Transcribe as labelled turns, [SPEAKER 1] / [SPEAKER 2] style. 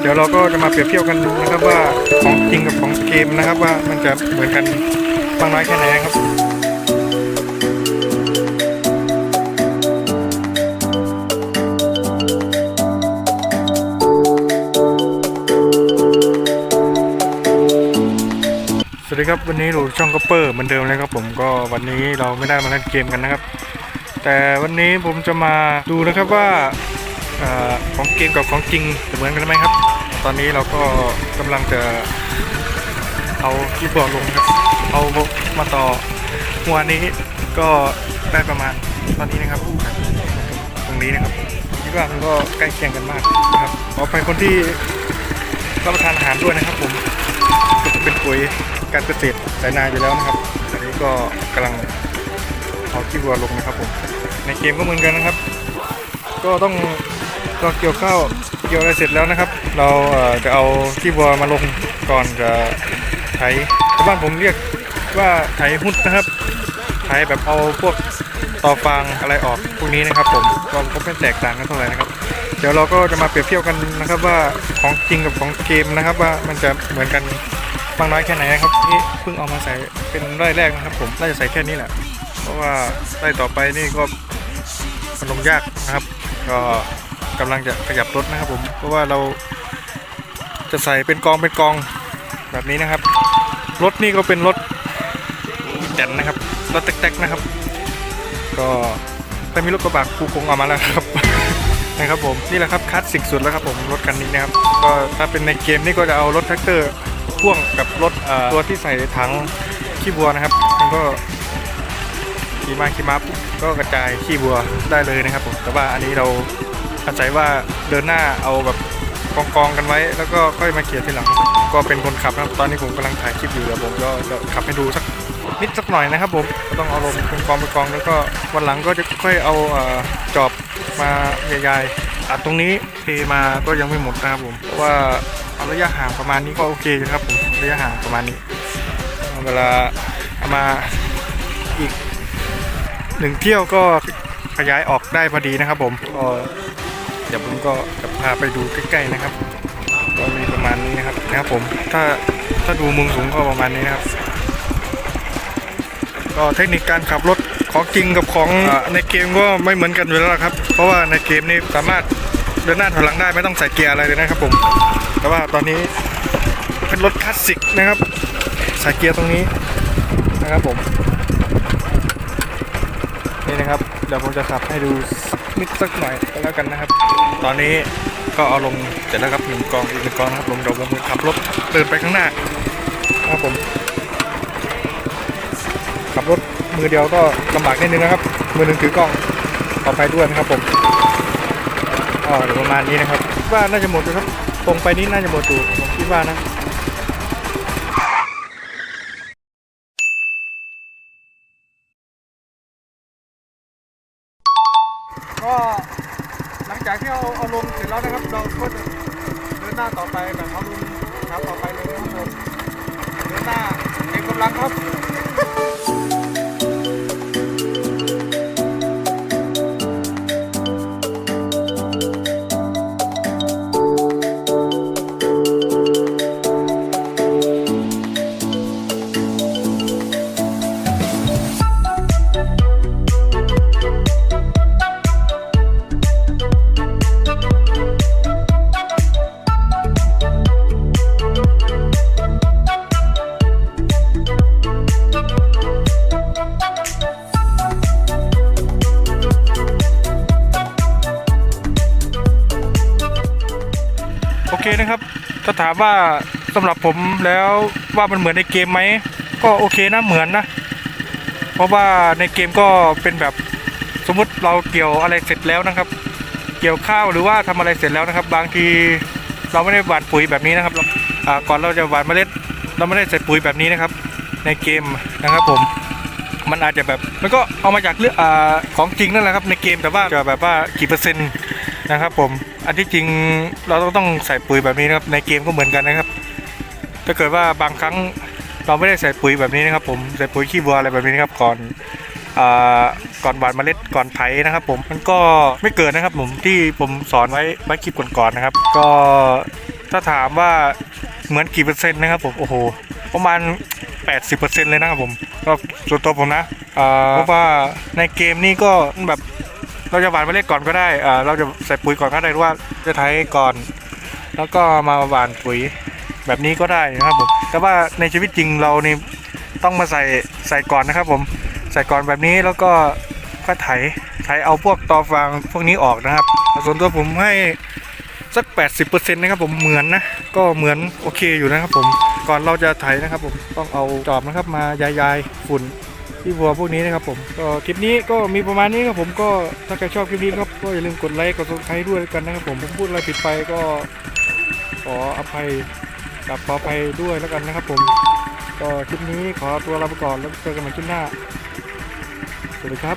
[SPEAKER 1] เดี๋ยวเราก็จะมาเปรียบเทียบกันนะครับว่าของจริงกับของเกมนะครับว่ามันจะเหมือนกันมากน้อยแค่ไหนครับสวัสดีครับวันนี้เราช่องก็เปอร์เหมือนเดิมเลยครับผมก็วันนี้เราไม่ได้มาเล่นเกมกันนะครับ แต่วันนี้ผมจะมาดูนะครับว่า ของเกมกับของจริงจะเหมือนกันไหมครับ ตอนนี้เราก็กำลังจะเอาคีย์บอร์ดลงครับ เอามาต่อหัวนี้ก็ได้ประมาณตอนนี้นะครับ ตรงนี้นะครับคิดว่ามันก็ใกล้เคียงกันมากนะครับขอไปคนที่รับประทานอาหารด้วยนะครับผมเป็นปุ๋ยการเกษตรสายนาอยู่แล้วนะครับอันนี้ก็กำลังเอาขี้วัวลงนะครับผมในเกมก็เหมือนกันนะครับ ก็ต้อง ก็เกี่ยวข้าวเกี่ยวอะไรเสร็จแล้วนะครับ เราเจะเอาขี้วัวมาลงก่อนจะไถชาวบ้านผมเรียกว่าไถหุดนะครับ ไถแบบเอาพวกต่อฟางอะไรออกพวกนี้นะครับ ผมก็ก็ไม่แตกต่างกันเท่าไหร่นะครับ เดี๋ยวเราก็จะมาเปรียบเทียบกันนะครับว่าของจริงกับของเกมนะครับ ว่ามันจะเหมือนกันบางน้อยแค่ไหนนะครับนี่เพิ่งเอามาใส่เป็นไร่แรกนะครับ ผมน่าจะใส่แค่นี้แหละ เพราะว่าไร่ต่อไปนี่ก็มันลงยากนะครับ ก็ กำลังจะขยับรถนะครับผม เพราะว่าเราจะใส่เป็นกองเป็นกองแบบนี้นะครับ รถนี่ก็เป็นรถแจ่นนะครับ รถแต๊กๆนะครับ ก็แต่มีรถกระบะคูคงเอามาแล้วครับนะครับผมนี่แหละครับคลาสสิกสุดแล้วครับผมรถคันนี้นะครับก็ถ้าเป็นในเกมนี่ก็จะเอารถแท็กเตอร์พ่วงกับรถตัวที่ใส่ถังขี้บัวนะครับมันก็ขี่มาขี่มาปุ๊บก็กระจายขี้บัวได้เลยนะครับผมแต่ว่าอันนี้เรา อาศัยว่าเดินหน้าเอาแบบกองกองกันไว้ แล้วก็ค่อยมาเขี่ยทีหลัง ก็เป็นคนขับนะครับตอนนี้ผมกำลังถ่ายคลิปอยู่เดี๋ยวผมก็จะขับให้ดูสักนิดสักหน่อยนะครับผมก็ต้องเอาลงเป็นกองเป็นกองแล้วก็วันหลังก็จะค่อยเอาเอ่อจอบมาใหญ่ๆอัดตรงนี้เทมาก็ยังไม่หมดนะครับผมเพราะว่าเอาระยะห่างประมาณนี้ก็โอเคนะครับผมระยะห่างประมาณนี้ เวลาเอามาอีกหนึ่งเที่ยวก็ขยายออกได้พอดีนะครับผมก็ ดี๋ยวผมก็จะพาไปดูใกล้ๆนะครับก็มีประมาณนี้นะครับนะครับผมถ้าถ้าดูมุมสูงก็ประมาณนี้นะครับ ก็เทคนิคการขับรถของจริงกับของอในเกมก็ไม่เหมือนกันอยู่แล้วครับ เพราะว่าในเกมนี่สามารถเดินหน้าถอยหลังได้ไม่ต้องใส่เกียร์อะไรเลยนะครับผม แต่ว่าตอนนี้เป็นรถคลาสสิกนะครับใส่เกียร์ตรงนี้นะครับผมนี่นะครับเดี๋ยวผมจะขับให้ดู นิดสักหน่อยก็แล้วกันนะครับ ตอนนี้ก็เอาลงเสร็จแล้วครับหนึ่งกองอีกหนึ่งกองนะครับผมเดี๋ยวผมขับรถเดินไปข้างหน้าครับผมขับรถมือเดียวก็ลำบากนิดนึงนะครับ มือหนึ่งถือกล้องขอไปด้วยนะครับผมก็ประมาณนี้นะครับว่าน่าจะหมดนะครับตรงไปนี้น่าจะหมดอยู่ผมคิดว่านะ ก็หลัง จากที่เราเอาลงเสร็จแล้วนะครับ เราก็จะเดินหน้าต่อไปแบบเอาลงครับต่อไปเลยนะครับผมเดินหน้าเต็มกำลังครับ เคนะครับ ถ้าถามว่าสำหรับผมแล้วว่ามันเหมือนในเกมไหม ก็โอเคนะเหมือนนะ เพราะว่าในเกมก็เป็นแบบสมมุติเราเกี่ยวอะไรเสร็จแล้วนะครับ เกี่ยวข้าวหรือว่าทำอะไรเสร็จแล้วนะครับ บางทีเราไม่ได้หว่านปุ๋ยแบบนี้นะครับเราก่อนเราจะหว่านเมล็ด เราไม่ได้ใส่ปุ๋ยแบบนี้นะครับ ในเกมนะครับผมมันอาจจะแบบมันก็เอามาจากเรื่องของจริงนั่นแหละครับในเกมแต่ว่าจะแบบว่ากี่เปอร์เซ็นต์ นะครับผมอันที่จริงเราต้องต้องใส่ปุ๋ยแบบนี้นะครับในเกมก็เหมือนกันนะครับ ถ้าเกิดว่าบางครั้งเราไม่ได้ใส่ปุ๋ยแบบนี้นะครับผมใส่ปุ๋ยขี้วัวอะไรแบบนี้นะครับก่อนอก่อนหว่านเมล็ดก่อนไถนะครับผมมันก็ไม่เกิดนะครับผมที่ผมสอนไว้ไว้คลิปก่อนๆนะครับ ก็ถ้าถามว่าเหมือนกี่เปอร์เซ็นต์นะครับผมโอ้โหประมาณ 80%เลยนะครับผมก็ส่วนตัวผมนะเพราะว่าในเกมนี้ก็แบบ เราจะหว่านเมล็ดก่อนก็ได้อ่าเราจะใส่ปุ๋ยก่อนก็ได้หรือว่าจะไถก่อน แล้วก็มาหว่านปุ๋ยแบบนี้ก็ได้นะครับผมแต่ว่าในชีวิตจริงเรานี่ต้องมาใส่ใส่ก่อนนะครับ ผมใส่ก่อนแบบนี้แล้วก็ก็ไถไถเอาพวกตอฟางพวกนี้ออกนะครับส่วนตัวผมให้สัก 80%นะครับผมเหมือนนะ ก็เหมือนโอเคอยู่นะครับผมก่อนเราจะไถนะครับผมต้องเอาจอบนะครับมายายายๆฝุ่น ที่วัวพวกนี้นะครับผมก็คลิปนี้ก็มีประมาณนี้ครับผมก็ถ้าใครชอบคลิปนี้ครับก็อย่าลืมกดไลค์กดซับสไครต์ด้วยกันนะครับผมผมพูดอะไรผิดไปก็ขออภัยกับขออภัยด้วยแล้วกันนะครับผมก็คลิปนี้ขอตัวลาไปก่อนแล้วเจอกันใหม่คลิปหน้าสวัสดีครับ